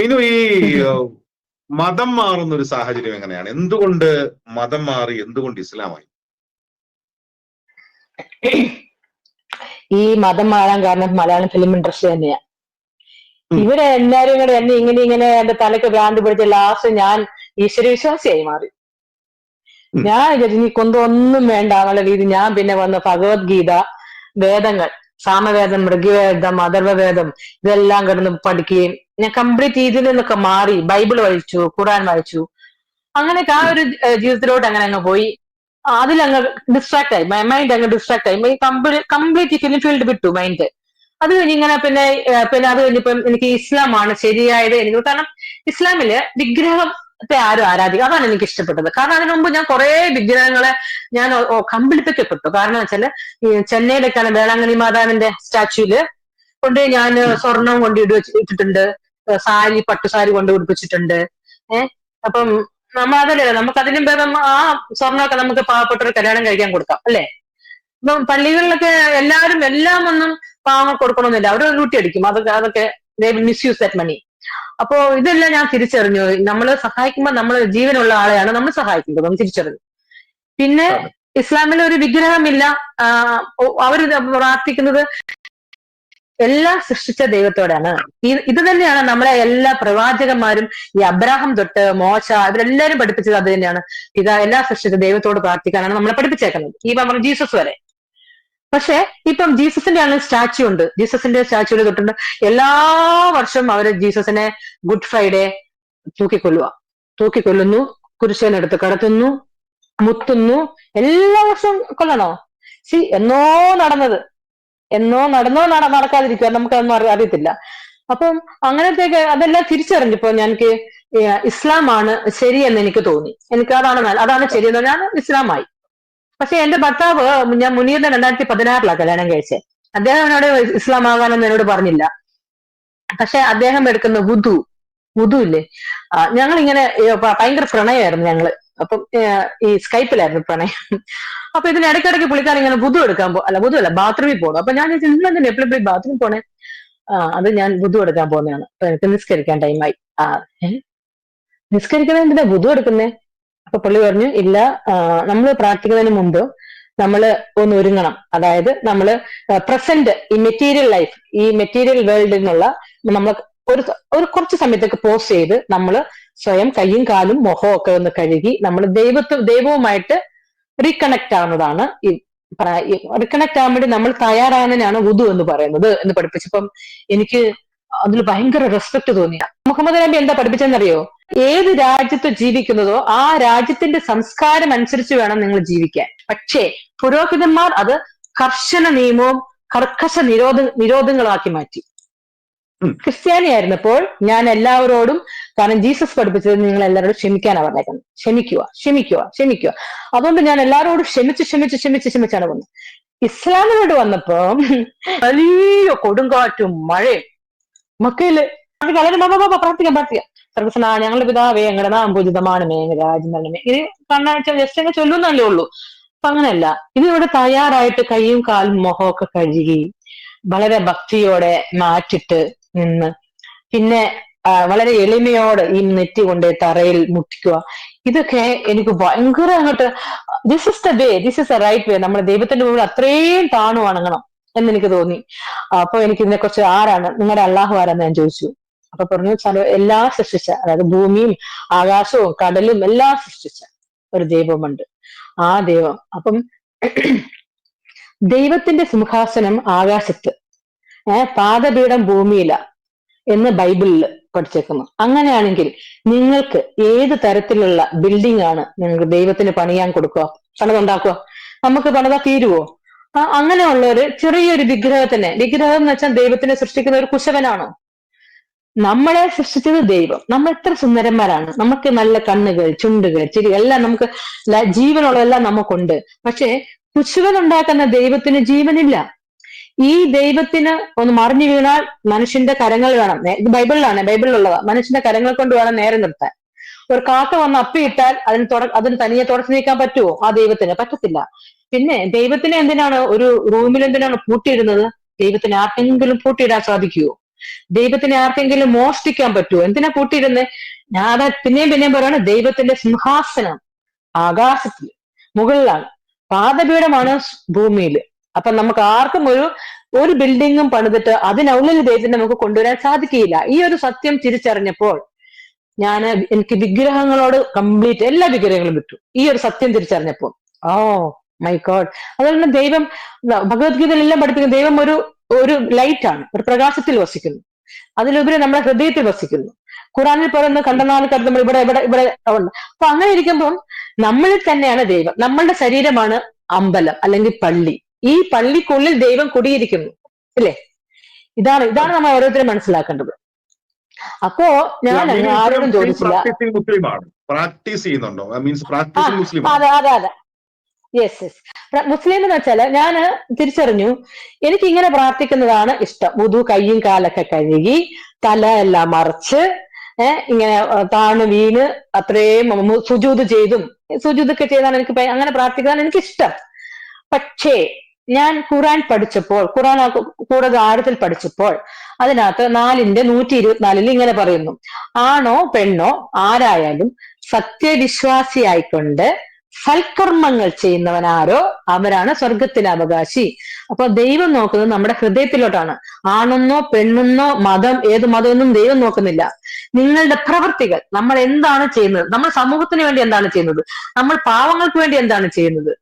മീനു ഈ മതം മാറുന്ന ഒരു സാഹചര്യം എങ്ങനെയാണ്? എന്തുകൊണ്ട് മതം മാറി എന്തുകൊണ്ട് ഇസ്ലാമായി? ഈ മതം മാറാൻ കാരണം മലയാളം ഫിലിം ഇൻഡസ്ട്രി തന്നെയാ. ഇവിടെ എല്ലാരും കൂടെ എന്നെ ഇങ്ങനെ ഇങ്ങനെ എന്റെ തലക്ക് ഭ്രാന്ത് പിടിച്ച ലാസ്റ്റ് ഞാൻ ഈശ്വരവിശ്വാസിയായി മാറി. ഞാൻ വിചാരിച്ചു നീ കൊന്തൊന്നും വേണ്ട എന്നുള്ള രീതി ഞാൻ പിന്നെ വന്ന ഭഗവത്ഗീത വേദങ്ങൾ സാമവേദം മൃഗവേദം അഥർവവേദം ഇതെല്ലാം കിടന്ന് പഠിക്കുകയും ഞാൻ കംപ്ലീറ്റ് ഇതിൽ നിന്നൊക്കെ മാറി ബൈബിൾ വായിച്ചു ഖുറാൻ വായിച്ചു. അങ്ങനെയൊക്കെ ആ ഒരു ജീവിതത്തിലോട്ട് അങ്ങനെ അങ്ങ് പോയി. അതിൽ അങ്ങ് ഡിസ്ട്രാക്ട് ആയി. മൈൻഡ് അങ്ങ് ഡിസ്ട്രാക്ട് ആയി. കംപ്ലീറ്റ് ഫിലിം ഫീൽഡ് വിട്ടു മൈൻഡ് അത് കഴിഞ്ഞ് ഇങ്ങനെ പിന്നെ പിന്നെ അത് കഴിഞ്ഞപ്പം എനിക്ക് ഇസ്ലാമാണ് ശരിയായത് എനിക്ക് കാരണം ഇസ്ലാമിൽ വിഗ്രഹത്തെ ആരും ആരാധിക്കും. അതാണ് എനിക്ക് ഇഷ്ടപ്പെട്ടത്. കാരണം അതിനു മുമ്പ് ഞാൻ കുറെ വിഗ്രഹങ്ങളെ ഞാൻ കമ്പിളിപ്പിക്കപ്പെട്ടു. കാരണം വെച്ചാൽ ചെന്നൈയിലൊക്കെയാണ് വേളാങ്കണ്ണി മാതാവിന്റെ സ്റ്റാച്യൂൽ കൊണ്ട് ഞാൻ സ്വർണം കൊണ്ട് സാരി പട്ടുസാരി കൊണ്ട് പിടിപ്പിച്ചിട്ടുണ്ട് ഏഹ് അപ്പം നമ്മൾ അതല്ലേ നമുക്ക് അതിനും ഭേദം ആ സ്വർണമൊക്കെ നമുക്ക് പാവപ്പെട്ട ഒരു കല്യാണം കഴിക്കാൻ കൊടുക്കാം അല്ലേ? ഇപ്പം പള്ളികളിലൊക്കെ എല്ലാവരും എല്ലാം ഒന്നും പാവങ്ങൾ കൊടുക്കണമെന്നില്ല. അവർ ലൂട്ടി അടിക്കും. അതൊക്കെ അതൊക്കെ മിസ്യൂസ് ദാറ്റ് മണി അപ്പോ ഇതെല്ലാം ഞാൻ തിരിച്ചറിഞ്ഞു. നമ്മൾ സഹായിക്കുമ്പോൾ നമ്മൾ ജീവനുള്ള ആളെയാണ് നമ്മൾ സഹായിക്കുന്നത്. നമ്മൾ തിരിച്ചറിഞ്ഞു. പിന്നെ ഇസ്ലാമിൽ ഒരു വിഗ്രഹമില്ല. അവർ പ്രാർത്ഥിക്കുന്നത് എല്ലാം സൃഷ്ടിച്ച ദൈവത്തോടാണ്. ഇത് തന്നെയാണ് നമ്മളെ എല്ലാ പ്രവാചകന്മാരും ഈ അബ്രാഹം തൊട്ട് മോശ ഇവരെല്ലാരും പഠിപ്പിച്ചത് അത് തന്നെയാണ്. ഇതാ എല്ലാ സൃഷ്ടിച്ച ദൈവത്തോട് പ്രാർത്ഥിക്കാനാണ് നമ്മളെ പഠിപ്പിച്ചേക്കുന്നത്. ഈ പറഞ്ഞ ജീസസ് വരെ. പക്ഷെ ഇപ്പം ജീസസിന്റെ ആണ് സ്റ്റാച്യു ഉണ്ട്. ജീസസിന്റെ സ്റ്റാച്ചുവിൽ തൊട്ടുണ്ട് എല്ലാ വർഷവും അവർ ജീസസിനെ ഗുഡ് ഫ്രൈഡേ തൂക്കിക്കൊല്ലുക തൂക്കിക്കൊല്ലുന്നു കുരിശനെടുത്ത് കടത്തുന്നു മുത്തുന്നു എല്ലാ വർഷവും കൊല്ലണോ? സി എന്നോ നടന്നത്. എന്നോ നടന്നോ നട നടക്കാതിരിക്കുക നമുക്കതൊന്നും അറി അറിയത്തില്ല. അപ്പം അങ്ങനത്തേക്ക് അതെല്ലാം തിരിച്ചറിഞ്ഞപ്പോ ഞങ്ങൾക്ക് ഇസ്ലാമാണ് ശരിയെന്ന് എനിക്ക് തോന്നി. എനിക്ക് അതാണ് അതാണ് ശരിയെന്ന് ഞാൻ ഇസ്ലാമായി. പക്ഷെ എന്റെ ഭർത്താവ് ഞാൻ മുനീറിനെ രണ്ടായിരത്തി പതിനാറിലാണ് കല്യാണം കഴിച്ചത് അദ്ദേഹം എന്നോട് ഇസ്ലാം ആകാനൊന്നും എന്നോട് പറഞ്ഞില്ല. പക്ഷെ അദ്ദേഹം എടുക്കുന്ന വുദു വുദു ഇല്ലേ? ഞങ്ങൾ ഇങ്ങനെ ഭയങ്കര പ്രണയമായിരുന്നു ഞങ്ങൾ. അപ്പം ഈ സ്കൈപ്പിലായിരുന്നു പ്രണയം. അപ്പൊ ഇതിന് ഇടയ്ക്കിടയ്ക്ക് പുള്ളിക്കാരൻ ഇങ്ങനെ ബുധു എടുക്കാൻ പോ അല്ല ബുധു അല്ല ബാത്റൂമിൽ പോകണം അപ്പൊ ഞാൻ നിങ്ങൾ എന്തിനാ എപ്പോഴും ബാത്റൂമിൽ പോണേ? ആ അത് ഞാൻ ബുധു എടുക്കാൻ പോകുന്നതാണ് അപ്പൊ എനിക്ക് നിസ്കരിക്കാൻ ടൈമായി ആ നിസ്കരിക്കുന്നത് എന്തിനാ ബുധു എടുക്കുന്നേ? അപ്പൊ പുള്ളി പറഞ്ഞു ഇല്ല നമ്മൾ പ്രാർത്ഥിക്കുന്നതിന് മുമ്പ് നമ്മൾ ഒന്ന് ഒരുങ്ങണം. അതായത് നമ്മൾ പ്രസന്റ് ഈ മെറ്റീരിയൽ ലൈഫ് ഈ മെറ്റീരിയൽ വേൾഡിൽ നിന്നുള്ള നമ്മൾ ഒരു ഒരു കുറച്ച് സമയത്തേക്ക് പോസ് ചെയ്ത് നമ്മൾ സ്വയം കയ്യും കാലും മുഖവും ഒക്കെ ഒന്ന് കഴുകി നമ്മൾ ദൈവത്വ ദൈവവുമായിട്ട് റീകണക്ട് ആവുന്നതാണ് ഈ റീകണക്ട് ആവാൻ വേണ്ടി നമ്മൾ തയ്യാറാകുന്നതിനാണ് ഉദു എന്ന് പറയുന്നത് എന്ന് പഠിപ്പിച്ചപ്പം എനിക്ക് അതിൽ ഭയങ്കര റെസ്പെക്ട് തോന്നിയ മുഹമ്മദ് നബി എന്താ പഠിപ്പിച്ചെന്നറിയോ ഏത് രാജ്യത്ത് ജീവിക്കുന്നതോ ആ രാജ്യത്തിന്റെ സംസ്കാരം അനുസരിച്ച് വേണം നിങ്ങൾ ജീവിക്കാൻ. പക്ഷേ പുരോഹിതന്മാർ അത് കർശന നിയമവും കർക്കശ നിരോധ നിരോധങ്ങളാക്കി മാറ്റി. ക്രിസ്ത്യാനിയായിരുന്നപ്പോൾ ഞാൻ എല്ലാവരോടും കാരണം ജീസസ് പഠിപ്പിച്ചത് നിങ്ങൾ എല്ലാവരോടും ക്ഷമിക്കാനാണ് പറഞ്ഞേക്കുന്നത്. ക്ഷമിക്കുക ക്ഷമിക്കുക ക്ഷമിക്കുക. അതുകൊണ്ട് ഞാൻ എല്ലാവരോടും ക്ഷമിച്ച് ക്ഷമിച്ച് ക്ഷമിച്ച് ക്ഷമിച്ചാണ് വന്നത് ഇസ്ലാമിനോട് വന്നപ്പോ വലിയ കൊടുങ്കാറ്റും മഴയും മക്കയിൽ വളരെ ബാബാ പ്രാർത്ഥിക്കാം പ്രാർത്ഥിക്കാം. സർവസന ഞങ്ങളുടെ പിതാവേ ഞങ്ങളുടെ നാം പൂജിതമാണ് മേഘ രാജ്യമരണമേ ഇത് കണ്ണാഴ്ച ജസ്റ്റ് അങ്ങ് ചൊല്ലുന്നല്ലേ ഉള്ളൂ. അപ്പൊ അങ്ങനെയല്ല. ഇതിവിടെ തയ്യാറായിട്ട് കൈയും കാലും മുഖമൊക്കെ കഴുകി വളരെ ഭക്തിയോടെ മാറ്റിട്ട് നിന്ന്. പിന്നെ വളരെ എളിമയോടെ ഈ നെറ്റി കൊണ്ട് തറയിൽ മുട്ടിക്കുക. ഇതൊക്കെ എനിക്ക് ഭയങ്കര അങ്ങോട്ട് this is the way this is the right way നമ്മുടെ ദൈവത്തിന്റെ മുമ്പിൽ അത്രയും താണു വണങ്ങണം എന്നെനിക്ക് തോന്നി. അപ്പൊ എനിക്ക് ഇതിനെ കുറിച്ച് ആരാണ് നിങ്ങളുടെ അള്ളാഹു ആരാന്ന് ഞാൻ ചോദിച്ചു. അപ്പൊ പറഞ്ഞു സാറോ എല്ലാം സൃഷ്ടിച്ച അതായത് ഭൂമിയും ആകാശവും കടലും എല്ലാം സൃഷ്ടിച്ച ഒരു ദൈവമുണ്ട്. ആ ദൈവം. അപ്പം ദൈവത്തിന്റെ സിംഹാസനം ആകാശത്ത് ഏഹ് പാദപീഠം ഭൂമിയില എന്ന് ബൈബിളിൽ പഠിച്ചേക്കുന്നു. അങ്ങനെയാണെങ്കിൽ നിങ്ങൾക്ക് ഏത് തരത്തിലുള്ള ബിൽഡിംഗ് ആണ് നിങ്ങൾക്ക് ദൈവത്തിന് പണിയാൻ കൊടുക്കുക? പണിതുണ്ടാക്കുക നമുക്ക് പണിതാ തീരുവോ? ആ അങ്ങനെയുള്ള ഒരു ചെറിയൊരു വിഗ്രഹത്തിന് വിഗ്രഹം എന്ന് വെച്ചാൽ ദൈവത്തിനെ സൃഷ്ടിക്കുന്ന ഒരു കുശവനാണോ? നമ്മളെ സൃഷ്ടിച്ചത് ദൈവം. നമ്മൾ എത്ര സുന്ദരന്മാരാണ്. നമുക്ക് നല്ല കണ്ണുകൾ ചുണ്ടുകൾ ചിരി എല്ലാം നമുക്ക് ജീവനുള്ളതെല്ലാം നമുക്കുണ്ട്. പക്ഷേ കുശുവൻ ഉണ്ടാക്കുന്ന ദൈവത്തിന് ജീവനില്ല. ഈ ദൈവത്തിന് ഒന്ന് മറിഞ്ഞു വീണാൽ മനുഷ്യന്റെ കരങ്ങൾ വേണം. ഇത് ബൈബിളിലാണ് ബൈബിളിലുള്ളത്. മനുഷ്യന്റെ കരങ്ങൾ കൊണ്ട് വേണം നേരെ നിർത്താൻ. ഒരു കാക്ക വന്ന് അപ്പിയിട്ടാൽ അതിന് തുട അതിന് തനിയെ തുടച്ചു നീക്കാൻ പറ്റുമോ ആ ദൈവത്തിന് പറ്റത്തില്ല. പിന്നെ ദൈവത്തിനെ എന്തിനാണ്? ഒരു റൂമിൽ എന്തിനാണ് പൂട്ടിയിടുന്നത്? ദൈവത്തിന് ആർക്കെങ്കിലും പൂട്ടിയിടാൻ സാധിക്കുമോ ദൈവത്തിന് ആർക്കെങ്കിലും മോഷ്ടിക്കാൻ പറ്റുമോ എന്തിനാ കൂട്ടിയിരുന്നേ ഞാൻ പിന്നെയും പിന്നെയും പറയാണ് ദൈവത്തിന്റെ സിംഹാസനം ആകാശത്തിൽ മുകളിലാണ്. പാദപീഠമാണ് ഭൂമിയിൽ അപ്പൊ നമുക്ക് ആർക്കും ഒരു ഒരു ബിൽഡിങ്ങും പണിതിട്ട് അതിനുള്ളിൽ ദൈവത്തിനെ നമുക്ക് കൊണ്ടുവരാൻ സാധിക്കില്ല ഈ ഒരു സത്യം തിരിച്ചറിഞ്ഞപ്പോൾ ഞാൻ എനിക്ക് വിഗ്രഹങ്ങളോട് കംപ്ലീറ്റ് എല്ലാ വിഗ്രഹങ്ങളും വിട്ടു. ഈ ഒരു സത്യം തിരിച്ചറിഞ്ഞപ്പോൾ. ഓ മൈ ഗോഡ് അതുകൊണ്ട് ദൈവം ഭഗവത്ഗീതയിലെല്ലാം പഠിപ്പിക്കുന്ന ദൈവം ഒരു ഒരു ലൈറ്റ് ആണ്. ഒരു പ്രകാശത്തിൽ വസിക്കുന്നു. അതിലുപരി നമ്മുടെ ഹൃദയത്തിൽ വസിക്കുന്നു. ഖുറാനിൽ പറയുന്ന കണ്ടെന്നാൽ കരുതുമ്പോൾ ഇവിടെ ഇവിടെ ഇവിടെ ഉണ്ട്. അപ്പൊ അങ്ങനെ ഇരിക്കുമ്പം നമ്മളിൽ തന്നെയാണ് ദൈവം. നമ്മളുടെ ശരീരമാണ് അമ്പലം അല്ലെങ്കിൽ പള്ളി. ഈ പള്ളിക്കുള്ളിൽ ദൈവം കുടിയിരിക്കുന്നു. അല്ലേ ഇതാണ് ഇതാണ് നമ്മൾ ഓരോരുത്തരും മനസ്സിലാക്കേണ്ടത്. അപ്പോ ഞാൻ ആരോടും ചോദിച്ചില്ല. പ്രാക്ടീസ് ചെയ്യുന്നുണ്ടോ? മീൻസ് മുസ്ലിം അതെ അതെ അതെ. യെസ് യെസ് മുസ്ലിം എന്ന് വെച്ചാൽ ഞാൻ തിരിച്ചറിഞ്ഞു എനിക്ക് ഇങ്ങനെ പ്രാർത്ഥിക്കുന്നതാണ് ഇഷ്ടം. മുതു കയ്യും കാലൊക്കെ കഴുകി തല എല്ലാം മറിച്ച് ഏഹ് ഇങ്ങനെ താണു വീണ് അത്രയും സുജൂത് ചെയ്തും സുജൂതൊക്കെ ചെയ്താണ് എനിക്ക് അങ്ങനെ പ്രാർത്ഥിക്കാൻ എനിക്ക് ഇഷ്ടം പക്ഷേ ഞാൻ ഖുറാൻ പഠിച്ചപ്പോൾ ഖുറാൻ കൂടുതൽ ആഴത്തിൽ പഠിച്ചപ്പോൾ അതിനകത്ത് നാലിന്റെ നൂറ്റി ഇരുപത്തിനാലിൽ ഇങ്ങനെ പറയുന്നു. ആണോ പെണ്ണോ ആരായാലും സത്യവിശ്വാസിയായിക്കൊണ്ട് സൽക്കർമ്മങ്ങൾ ചെയ്യുന്നവനാരോ അവരാണ് സ്വർഗത്തിലെ അവകാശി. അപ്പൊ ദൈവം നോക്കുന്നത് നമ്മുടെ ഹൃദയത്തിലോട്ടാണ്. ആണെന്നോ പെണ്ണെന്നോ മതം ഏത് മതമെന്നും ദൈവം നോക്കുന്നില്ല. നിങ്ങളുടെ പ്രവൃത്തികൾ നമ്മൾ എന്താണ് ചെയ്യുന്നത്? നമ്മൾ സമൂഹത്തിന് വേണ്ടി എന്താണ് ചെയ്യുന്നത്? നമ്മൾ പാവങ്ങൾക്ക് വേണ്ടി എന്താണ് ചെയ്യുന്നത്?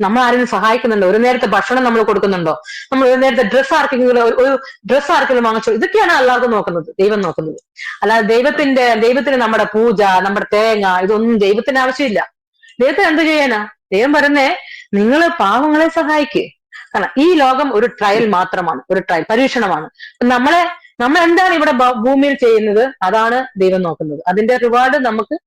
നമ്മൾ ആരെങ്കിലും സഹായിക്കുന്നുണ്ടോ? ഒരു നേരത്തെ ഭക്ഷണം നമ്മൾ കൊടുക്കുന്നുണ്ടോ? നമ്മൾ ഒരു നേരത്തെ ഡ്രസ്സ് ആർക്കെങ്കിലും ഒരു- ഡ്രസ്സ് ആർക്കെങ്കിലും വാങ്ങിച്ചോ? ഇതൊക്കെയാണ് അല്ലാതെ നോക്കുന്നത് ദൈവം നോക്കുന്നത്. അല്ലാതെ ദൈവത്തിന്റെ ദൈവത്തിന് നമ്മുടെ പൂജ നമ്മുടെ തേങ്ങ ഇതൊന്നും ദൈവത്തിന് ആവശ്യമില്ല. ദൈവത്തിന് എന്ത് ചെയ്യാനാ? ദൈവം പറയുന്നേ നിങ്ങൾ പാവങ്ങളെ സഹായിക്കേ. കാരണം ഈ ലോകം ഒരു ട്രയൽ മാത്രമാണ് ഒരു ട്രയൽ പരീക്ഷണമാണ്. നമ്മളെ നമ്മൾ എന്താണ് ഇവിടെ ഭൂമിയിൽ ചെയ്യുന്നത്? അതാണ് ദൈവം നോക്കുന്നത്. അതിന്റെ റിവാർഡ് നമുക്ക്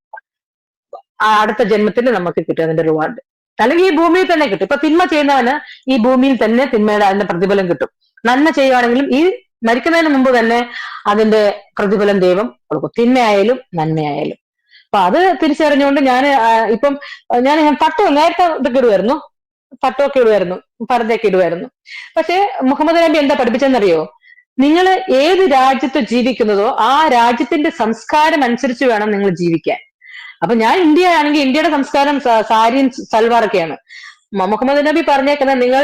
അടുത്ത ജന്മത്തിൽ നമുക്ക് കിട്ടും അതിന്റെ റിവാർഡ് അല്ലെങ്കിൽ ഈ ഭൂമിയിൽ തന്നെ കിട്ടും. ഇപ്പൊ തിന്മ ചെയ്യുന്നവന് ഈ ഭൂമിയിൽ തന്നെ തിന്മയുടെ അതിന്റെ പ്രതിഫലം കിട്ടും. നന്മ ചെയ്യുവാണെങ്കിലും ഈ മരിക്കുന്നതിന് മുമ്പ് തന്നെ അതിന്റെ പ്രതിഫലം ദൈവം കൊടുക്കും. തിന്മയായാലും നന്മയായാലും. അപ്പൊ അത് തിരിച്ചറിഞ്ഞുകൊണ്ട് ഞാൻ ഇപ്പം ഞാൻ പട്ടോ നേരത്തെ ഇതൊക്കെ ഇടുമായിരുന്നു തട്ടമൊക്കെ ഇടുമായിരുന്നു പർദ്ദയൊക്കെ ഇടുമായിരുന്നു പക്ഷെ മുഹമ്മദ് നബി എന്താ പഠിപ്പിച്ചെന്നറിയോ നിങ്ങൾ ഏത് രാജ്യത്ത് ജീവിക്കുന്നതോ ആ രാജ്യത്തിന്റെ സംസ്കാരം അനുസരിച്ച് വേണം നിങ്ങൾ ജീവിക്കാൻ. അപ്പൊ ഞാൻ ഇന്ത്യ ആണെങ്കിൽ ഇന്ത്യയുടെ സംസ്കാരം സാരിയും സൽവാറൊക്കെയാണ്. മുഹമ്മദ് നബി പറഞ്ഞേക്കുന്നത് നിങ്ങൾ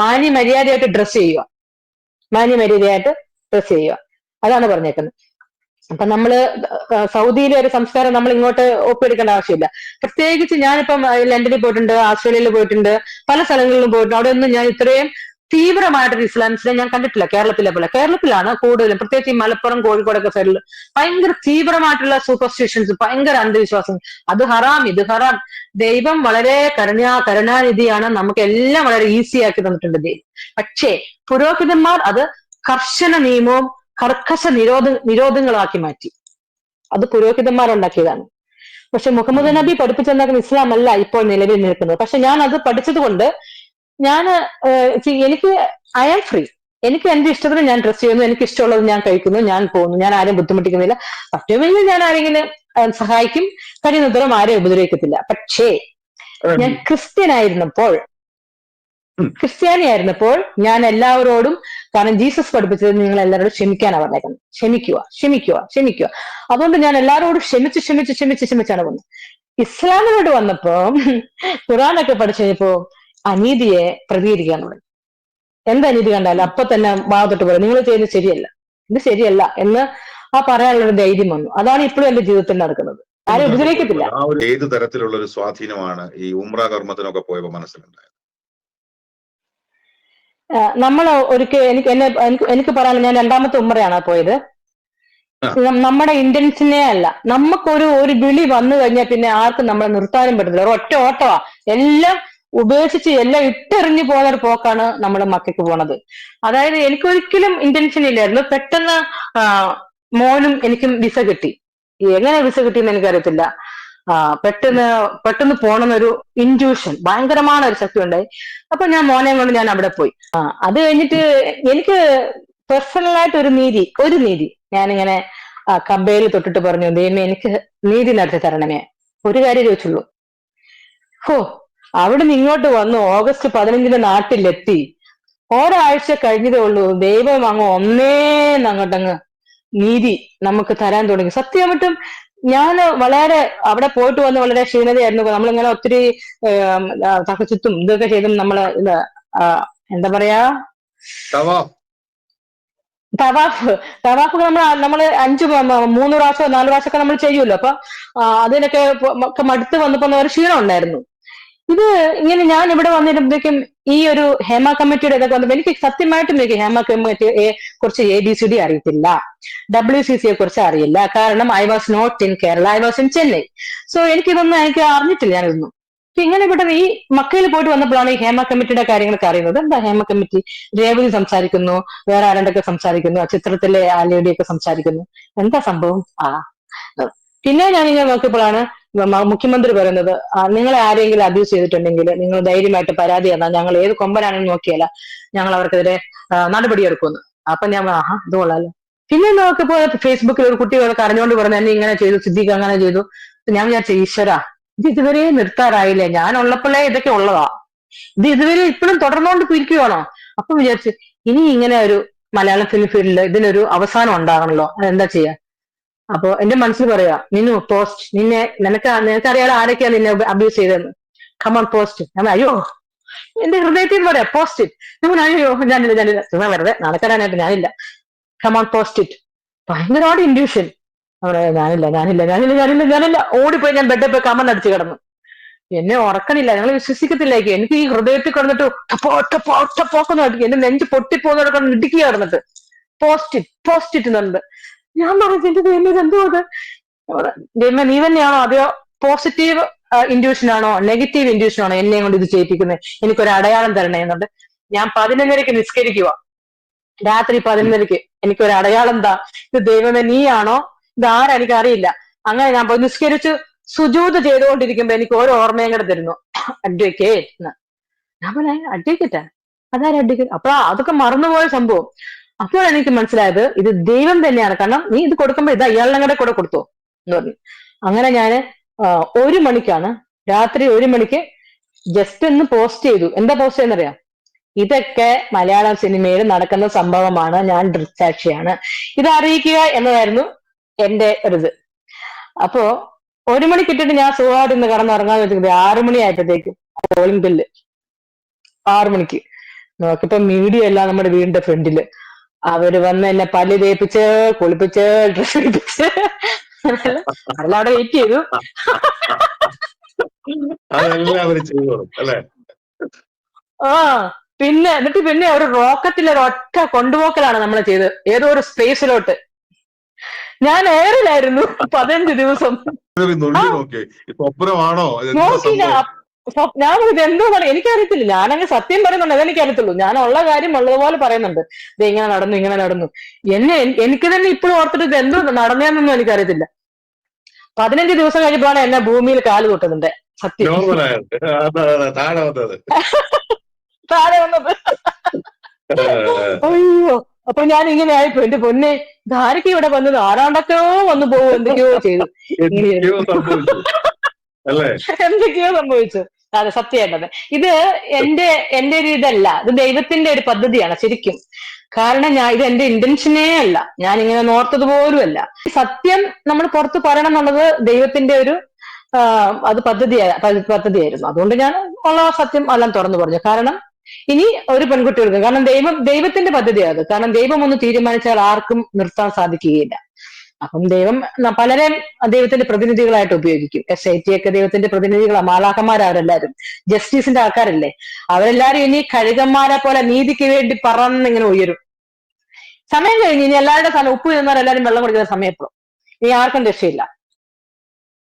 മാന്യ മര്യാദയായിട്ട് ഡ്രസ് ചെയ്യുക. മാന്യ മര്യാദയായിട്ട് ഡ്രസ് ചെയ്യുക. അതാണ് പറഞ്ഞേക്കുന്നത്. അപ്പൊ നമ്മൾ സൗദിയിലെ ഒരു സംസ്കാരം നമ്മൾ ഇങ്ങോട്ട് ഒപ്പിയെടുക്കേണ്ട ആവശ്യമില്ല. പ്രത്യേകിച്ച് ഞാനിപ്പം ലണ്ടനിൽ പോയിട്ടുണ്ട് ആസ്ട്രേലിയയിൽ പോയിട്ടുണ്ട് പല സ്ഥലങ്ങളിലും പോയിട്ടുണ്ട്. അവിടെ ഒന്നും ഞാൻ ഇത്രയും തീവ്രമായിട്ടൊരു ഇസ്ലാമിസ്റ്റിനെ ഞാൻ കണ്ടിട്ടില്ല കേരളത്തിലെ പോലെ. കേരളത്തിലാണ് കൂടുതലും പ്രത്യേകിച്ച് ഈ മലപ്പുറം കോഴിക്കോടൊക്കെ സൈഡിൽ ഭയങ്കര തീവ്രമായിട്ടുള്ള സൂപ്പർസ്റ്റിഷൻസ് ഭയങ്കര അന്ധവിശ്വാസം. അത് ഹറാം ഇത് ഹറാം. ദൈവം വളരെ കരുണാ കരുണാനിധിയാണ്. നമുക്ക് എല്ലാം വളരെ ഈസി ആക്കി തന്നിട്ടുണ്ട് ദൈവം. പക്ഷേ പുരോഹിതന്മാർ അത് കർശന നിയമവും കർക്കശ നിരോധ നിരോധങ്ങളാക്കി മാറ്റി. അത് പുരോഹിതന്മാർ ഉണ്ടാക്കിയതാണ് പക്ഷെ മുഹമ്മദ് നബി പഠിപ്പിച്ചെന്നാക്കുന്ന ഇസ്ലാം അല്ല ഇപ്പോൾ നിലവിൽ നിൽക്കുന്നത്. പക്ഷെ ഞാൻ അത് പഠിച്ചത് കൊണ്ട് ഞാൻ എനിക്ക് ഐ ആം ഫ്രീ എനിക്ക് എന്റെ ഇഷ്ടത്തിന് ഞാൻ ഡ്രസ് ചെയ്യുന്നു എനിക്ക് ഇഷ്ടമുള്ളത് ഞാൻ കഴിക്കുന്നു ഞാൻ പോകുന്നു ഞാൻ ആരെയും ബുദ്ധിമുട്ടിക്കുന്നില്ല. പറ്റുമെങ്കിൽ ഞാൻ ആരെങ്കിലും സഹായിക്കും. കഴിയുന്നതോളം ആരെയും ഉപദ്രവിക്കത്തില്ല. പക്ഷേ ഞാൻ ക്രിസ്ത്യൻ ആയിരുന്നപ്പോൾ. ക്രിസ്ത്യാനി ആയിരുന്നപ്പോൾ ഞാൻ എല്ലാവരോടും കാരണം ജീസസ് പഠിപ്പിച്ചത് നിങ്ങൾ എല്ലാവരോടും ക്ഷമിക്കാനാണ് പറഞ്ഞേക്കുന്നത്. ക്ഷമിക്കുക ക്ഷമിക്കുക ക്ഷമിക്കുക. അതുകൊണ്ട് ഞാൻ എല്ലാവരോടും ക്ഷമിച്ച് ക്ഷമിച്ച് ക്ഷമിച്ച് ക്ഷമിച്ചാണ് പോകുന്നത്. ഇസ്ലാമിനോട് വന്നപ്പോ ഖുറാനൊക്കെ പഠിച്ചു കഴിഞ്ഞപ്പോ അനീതിയെ പ്രതികരിക്കാൻ തുടങ്ങി. എന്ത് അനീതി കണ്ടാലും? അപ്പൊ തന്നെ വാദത്തോട്ട് പറയും നിങ്ങൾ ചെയ്യുന്നത് ശരിയല്ല. ഇത് ശരിയല്ല എന്ന് ആ പറയാനുള്ള ഒരു ധൈര്യം വന്നു. അതാണ് ഇപ്പോഴും എന്റെ ജീവിതത്തിൽ നടക്കുന്നത്. ആരും ഉപദ്രവിക്കത്തില്ല. ആ ഒരു ഏത് തരത്തിലുള്ള ഒരു സ്വാധീനമാണ് ഈ ഉമ്ര കർമ്മത്തിനൊക്കെ പോയപ്പോ മനസ്സിലുണ്ടായത്? നമ്മൾ ഒരിക്കൽ എനിക്ക് എന്നെ എനിക്ക് എനിക്ക് പറയാനുള്ള ഞാൻ രണ്ടാമത്തെ ഉമ്മറയാണ് പോയത്. നമ്മുടെ ഇന്ത്യൻസിനെ അല്ല. നമുക്കൊരു ഒരു വിളി വന്നു കഴിഞ്ഞാൽ പിന്നെ ആർക്കും നമ്മളെ നിർത്താനും പറ്റത്തില്ല. ഒറ്റ ഓട്ടമാ എല്ലാം ഉപേക്ഷിച്ച് എല്ലാം ഇട്ടെറിഞ്ഞു പോകുന്ന ഒരു പോക്കാണ് നമ്മൾ മക്കൾക്ക് പോണത്. അതായത് എനിക്ക് ഒരിക്കലും ഇന്റൻഷൻ ഇല്ലായിരുന്നു. പെട്ടെന്ന് മോനും എനിക്കും വിസ കിട്ടി. എങ്ങനെ വിസ കിട്ടിയെന്ന് എനിക്കറിയത്തില്ല. പെട്ടെന്ന് പെട്ടെന്ന് പോണെന്നൊരു ഇന്റ്യൂഷൻ ഭയങ്കരமான ഒരു ശക്തി ഉണ്ടായി അപ്പൊ ഞാൻ മോനെ കൊണ്ട് ഞാൻ അവിടെ പോയി. അത് കഴിഞ്ഞിട്ട് എനിക്ക് പേഴ്സണലായിട്ട് ഒരു നീതി ഒരു നീതി. ഞാനിങ്ങനെ കബയിൽ തൊട്ടിട്ട് പറഞ്ഞു ദൈവമേ എനിക്ക് നീതി നടത്തി തരണമേ. ഒരു കാര്യം ചോദിച്ചുള്ളൂ. ഹോ അവിടുന്ന് ഇങ്ങോട്ട് വന്നു ഓഗസ്റ്റ് പതിനഞ്ചിന് നാട്ടിലെത്തി. ഒരാഴ്ച കഴിഞ്ഞതേ ഉള്ളൂ. ദൈവം അങ്ങ് ഒന്നേ അങ്ങോട്ടങ്ങ് നീതി നമുക്ക് തരാൻ തുടങ്ങി. സത്യമായിട്ടും ഞാൻ വളരെ അവിടെ പോയിട്ട് വന്ന് വളരെ ക്ഷീണതയായിരുന്നു. നമ്മളിങ്ങനെ ഒത്തിരി തകച്ചിത്തും ഇതൊക്കെ ചെയ്തും നമ്മൾ ഇത് എന്താ പറയാ? തവാഫ്. തവാഫ്. നമ്മൾ നമ്മൾ അഞ്ച് മൂന്ന് പ്രാവശ്യം നാല് പ്രാവശ്യമൊക്കെ നമ്മൾ ചെയ്യുമല്ലോ. അപ്പൊ അതിനൊക്കെ മടുത്ത് വന്നപ്പോ ഒരു ക്ഷീണം ഉണ്ടായിരുന്നു. ഇത് ഇങ്ങനെ ഞാൻ ഇവിടെ വന്നിരുമ്പോഴേക്കും ഈ ഒരു ഹേമ കമ്മിറ്റിയുടെ ഇതൊക്കെ വന്നപ്പോ എനിക്ക് സത്യമായിട്ടും എനിക്ക് ഹേമ കമ്മിറ്റിയെ കുറിച്ച് എ ബി സി ഡി അറിയത്തില്ല. ഡബ്ല്യു സി സിയെ കുറിച്ച് അറിയില്ല. കാരണം I was not in Kerala I was in Chennai so എനിക്കിതൊന്നും എനിക്ക് അറിഞ്ഞിട്ടില്ല ഞാനിതൊന്നും. ഇങ്ങനെ ഇവിടെ ഈ മക്കയിൽ പോയിട്ട് വന്നപ്പോഴാണ് ഈ ഹേമ കമ്മിറ്റിയുടെ കാര്യങ്ങളൊക്കെ അറിയുന്നത്. എന്താ ഹേമ കമ്മിറ്റി? രേവതി സംസാരിക്കുന്നു വേറെ ആരണ്ടൊക്കെ സംസാരിക്കുന്നു ചിത്രത്തിലെ ആലയുടെ ഒക്കെ സംസാരിക്കുന്നു. എന്താ സംഭവം? ആ. പിന്നെ ഞാൻ ഇങ്ങനെ നോക്കിയപ്പോഴാണ് മുഖ്യമന്ത്രി പറയുന്നത് നിങ്ങളെ ആരെങ്കിലും അബ്യൂസ് ചെയ്തിട്ടുണ്ടെങ്കിൽ നിങ്ങൾ ധൈര്യമായിട്ട് പരാതി തന്നാൽ ഞങ്ങൾ ഏത് കൊമ്പനാണെന്ന് നോക്കിയല്ല ഞങ്ങൾ അവർക്കെതിരെ നടപടിയെടുക്കുമെന്ന് അപ്പൊ ഞാൻ ആഹാ ഇത് കൊള്ളാലോ. പിന്നെ നോക്കിയപ്പോ ഫേസ്ബുക്കിൽ ഒരു കുട്ടി കരഞ്ഞുകൊണ്ട് പറഞ്ഞു എന്നെ ഇങ്ങനെ ചെയ്തു സിദ്ദീഖ് അങ്ങനെ ചെയ്തു. ഞാൻ വിചാരിച്ചു ഈശ്വര ഇത് ഇതുവരെ നിർത്താറായില്ലേ? ഞാൻ ഉള്ളപ്പോഴേ ഇതൊക്കെ ഉള്ളതാ. ഇത് ഇതുവരെ ഇപ്പോഴും തുടർന്നുകൊണ്ട് പിരിക്കുകയാണോ അപ്പൊ വിചാരിച്ചു ഇനി ഇങ്ങനെ ഒരു മലയാള ഫിലിം ഫീൽഡിൽ ഇതിനൊരു അവസാനം ഉണ്ടാകണല്ലോ. എന്താ ചെയ്യാ? അപ്പൊ എന്റെ മനസ്സിൽ പറയാ നിന്നു പോസ്റ്റ് നിന്നെ നിനക്ക് നിനക്കറിയാലോ ആരൊക്കെയാ നിന്നെ അബ്യൂസ് ചെയ്തതെന്ന്. കമൺ പോസ്റ്റ് ഞാൻ അയ്യോ എന്റെ ഹൃദയത്തിൽ പറയാ പോസ്റ്റ് ഇറ്റ് അയ്യോ ഞാനില്ല ഞാനില്ല. ചുമ്മാ വെറുതെ നടക്കാനായിട്ട് ഞാനില്ല. കമൺ പോസ്റ്റ് ഇറ്റ് ഭയങ്കരമായിട്ട് ഇൻഡ്യൂഷൻ ഞാനില്ല ഞാനില്ല ഞാനില്ല ഞാനില്ല ഞാനില്ല. ഓടിപ്പോയി ഞാൻ ബെഡിൽ പോയി കമൺ അടിച്ചു കിടന്നു. എന്നെ ഉറക്കണില്ല ഞങ്ങൾ വിശ്വസിക്കത്തില്ലേക്ക് എനിക്ക്. ഈ ഹൃദയത്തിൽ കിടന്നിട്ട് ടപ്പോ ടപ്പോ ടപ്പോക്കുന്ന എന്റെ നെഞ്ച് പൊട്ടിപ്പോകുന്ന കിടന്ന് ഇടുക്കി കിടന്നിട്ട് പോസ്റ്റ് ഇറ്റ് പോസ്റ്റ് ഇറ്റ് എന്നുണ്ട് ഞാൻ പറഞ്ഞു എന്റെ എന്തോ അത്? ജന്മ നീ തന്നെയാണോ അതെയോ പോസിറ്റീവ് ഇൻഡ്യൂഷൻ ആണോ നെഗറ്റീവ് ഇൻഡ്യൂഷൻ ആണോ എന്നെ കൊണ്ട് ഇത് ചെയ്യിപ്പിക്കുന്നത് എനിക്കൊരു അടയാളം തരണേ എന്നുണ്ട്. ഞാൻ പതിനൊന്നരക്ക് നിസ്കരിക്കുക രാത്രി പതിനൊന്നരക്ക് എനിക്കൊരു അടയാളം എന്താ ഇത് ദൈവമേ നീയാണോ? ഇത് ആരാ? എനിക്ക് അറിയില്ല അങ്ങനെ ഞാൻ പോയി നിസ്കരിച്ചു സുജൂത് ചെയ്തുകൊണ്ടിരിക്കുമ്പോ എനിക്ക് ഓരോ ഓർമ്മയും കൂടെ തരുന്നു. അഡ്വക്കേറ്റ് ഞാൻ പറഞ്ഞ അഡ്വക്കേറ്റാ അതാരും അഡ്വക്കേറ്റ് അപ്പൊ അതൊക്കെ മറന്നുപോയ സംഭവം. അപ്പോഴാണ് എനിക്ക് മനസ്സിലായത് ഇത് ദൈവം തന്നെയാണ്. കാരണം നീ ഇത് കൊടുക്കുമ്പോ ഇതാ അയാളുടെ കൂടെ കൂടെ കൊടുത്തോ എന്ന് പറഞ്ഞു. അങ്ങനെ ഞാൻ ഒരു മണിക്കാണ് രാത്രി ഒരു മണിക്ക് ജസ്റ്റ് ഒന്ന് പോസ്റ്റ് ചെയ്തു. എന്താ പോസ്റ്റ് ചെയ്യുന്നറിയാം? ഇതൊക്കെ മലയാള സിനിമയിൽ നടക്കുന്ന സംഭവമാണ്. ഞാൻ ദൃക്സാക്ഷിയാണ്. ഇത് അറിയിക്കുക എന്നതായിരുന്നു എന്റെ ഒരിത് അപ്പോ ഒരു മണി ഇട്ടിട്ട് ഞാൻ സുഖമായിട്ട് ഇന്ന് കിടന്നുറങ്ങാൻ വെച്ചിട്ട് ആറു മണി ആയപ്പോഴത്തേക്കും കോളിംഗ് ബില്ല് ആറു മണിക്ക്. നോക്കിയപ്പോ മീഡിയ എല്ലാം നമ്മുടെ വീടിന്റെ ഫ്രണ്ടിൽ അവർ വന്ന് എന്നെ പല്ല് തേപ്പിച്ച് കുളിപ്പിച്ച് ഡ്രസ് എടുപ്പിച്ച്. അവിടെ വെയിറ്റ് ചെയ്തു. ആ പിന്നെ എന്നിട്ട് പിന്നെ ഒരു റോക്കറ്റിൽ ഒരു ഒറ്റ കൊണ്ടുപോക്കലാണ് നമ്മൾ ചെയ്തത്. ഏതോ ഒരു സ്പേസിലോട്ട് ഞാൻ എയറിലായിരുന്നു പതിനഞ്ച് ദിവസം. നോക്കിയില്ല. ഞാൻ ഇത് എന്തോ പറയും എനിക്കറിയത്തില്ല. ഞാനങ്ങ് സത്യം പറയുന്നുണ്ട് അതെനിക്കറിയത്തുള്ളൂ ഞാൻ ഉള്ള കാര്യം ഉള്ളതുപോലെ പറയുന്നുണ്ട്. ഇത് ഇങ്ങനെ നടന്നു ഇങ്ങനെ നടന്നു. എന്നെ എനിക്ക് തന്നെ ഇപ്പോഴും ഓർത്തിട്ട് ഇത് എന്തോ നടന്നതെന്നൊന്നും എനിക്കറിയത്തില്ല. പതിനഞ്ച് ദിവസം കഴിഞ്ഞപ്പോഴാണ് എന്നെ ഭൂമിയിൽ കാൽ തൊട്ടതിന്റെ സത്യം. താഴെ വന്നത്. അയ്യോ. അപ്പൊ ഞാൻ ഇങ്ങനെ ആയിപ്പോ എന്റെ പൊന്നെ ധാരക്ക് ഇവിടെ വന്നത്? ആരാണ്ടൊക്കെയോ വന്നു പോകും എന്തൊക്കെയോ ചെയ്തു. എന്തൊക്കെയോ സംഭവിച്ചു. അതെ സത്യമായിട്ടത് ഇത് എന്റെ എന്റെ ഒരു ഇതല്ല. ഇത് ദൈവത്തിന്റെ ഒരു പദ്ധതിയാണ് ശരിക്കും. കാരണം ഞാൻ ഇത് എന്റെ ഇന്റൻഷനേ അല്ല. ഞാൻ ഇങ്ങനെ നോർത്തത് പോലും അല്ല സത്യം നമ്മൾ പുറത്ത് പറയണം എന്നുള്ളത് ദൈവത്തിന്റെ ഒരു അത് പദ്ധതി പദ്ധതിയായിരുന്നു. അതുകൊണ്ട് ഞാൻ ഉള്ള സത്യം എല്ലാം തുറന്നു പറഞ്ഞു. കാരണം ഇനി ഒരു പെൺകുട്ടികൾക്ക് കാരണം ദൈവം ദൈവത്തിന്റെ പദ്ധതിയാണ് കാരണം ദൈവം ഒന്ന് തീരുമാനിച്ചാൽ ആർക്കും നിർത്താൻ സാധിക്കുകയില്ല. അപ്പം ദൈവം പലരെയും ദൈവത്തിന്റെ പ്രതിനിധികളായിട്ട് ഉപയോഗിക്കും. എസ് ഐ ടി ഒക്കെ ദൈവത്തിന്റെ പ്രതിനിധികളാണ് മാലാഖന്മാരവരെല്ലാരും ജസ്റ്റിസിന്റെ ആൾക്കാരല്ലേ. അവരെല്ലാരും ഇനി കഴുകന്മാരെ പോലെ നീതിക്ക് വേണ്ടി പറന്നിങ്ങനെ ഉയരും. സമയം കഴിഞ്ഞ് ഇനി എല്ലാവരുടെ സമയം ഉപ്പ് നിന്നാൽ എല്ലാവരും വെള്ളം കുടിക്കുന്ന സമയം എപ്പോഴും ഇനി ആർക്കും രക്ഷയില്ല.